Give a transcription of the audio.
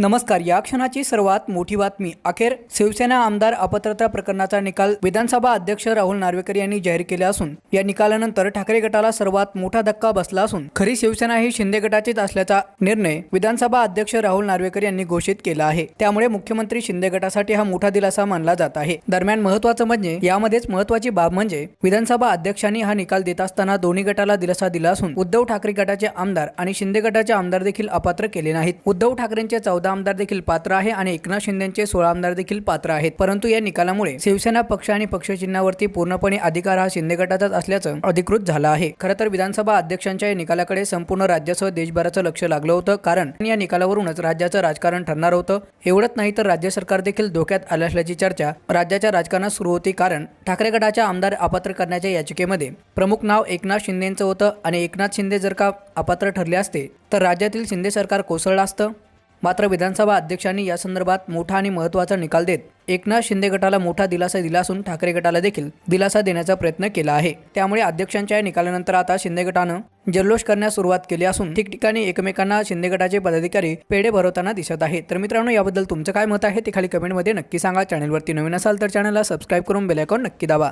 नमस्कार या क्षणाची सर्वात मोठी बातमी. अखेर शिवसेना आमदार अपात्रता प्रकरणाचा निकाल विधानसभा अध्यक्ष राहुल नार्वेकर यांनी जाहीर केला असून या निकालानंतर ठाकरे गटाला सर्वात मोठा धक्का बसला असून खरी शिवसेना ही शिंदे गटाचीच असल्याचा निर्णय विधानसभा अध्यक्ष राहुल नार्वेकर यांनी घोषित केला आहे. त्यामुळे मुख्यमंत्री शिंदे गटासाठी हा मोठा दिलासा मानला जात आहे. दरम्यान महत्वाचं म्हणजे यामध्येच महत्वाची बाब म्हणजे विधानसभा अध्यक्षांनी हा निकाल देत असताना दोन्ही गटाला दिलासा दिला असून उद्धव ठाकरे गटाचे आमदार आणि शिंदे गटाचे आमदार देखील अपात्र केले नाहीत. उद्धव ठाकरेंचे चौदा आमदार देखील पात्र आहे आणि एकनाथ शिंदेचे सोळा आमदार देखील पात्र आहेत. परंतु या निकालामुळे शिवसेना पक्ष आणि पक्षचिन्हावरती पूर्णपणे अधिकार हा शिंदे गटाचाच असल्याचं अधिकृत झालं आहे. खरं तर विधानसभा अध्यक्षांच्या या निकालाकडे संपूर्ण राज्यासह देशभराचं लक्ष लागलं होतं कारण या निकालावरूनच राज्याचं राजकारण ठरणार होतं. एवढंच नाही तर राज्य सरकार देखील धोक्यात आलं असल्याची चर्चा राज्याच्या राजकारणात सुरू होती कारण ठाकरे गटाच्या आमदार अपात्र करण्याच्या याचिकेमध्ये प्रमुख नाव एकनाथ शिंदेचं होतं आणि एकनाथ शिंदे जर का अपात्र ठरले असते तर राज्यातील शिंदे सरकार कोसळलं असतं. मात्र विधानसभा अध्यक्षांनी या संदर्भात मोठा आणि महत्त्वाचा निकाल देत एकनाथ शिंदे गटाला मोठा दिलासा दिला असून ठाकरे गटाला देखील दिलासा देण्याचा प्रयत्न केला आहे. त्यामुळे अध्यक्षांच्या या निकालानंतर आता शिंदे गटानं जल्लोष करण्यास सुरुवात केली असून ठिकठिकाणी एकमेकांना शिंदे गटाचे पदाधिकारी पेढे भरवताना दिसत आहे तर मित्रांनो याबद्दल तुमचं काय मत आहे ते खाली कमेंटमध्ये नक्की सांगा. चॅनलवरती नवीन असाल तर चॅनलला सबस्क्राईब करून बेलायकॉन नक्की दाबा.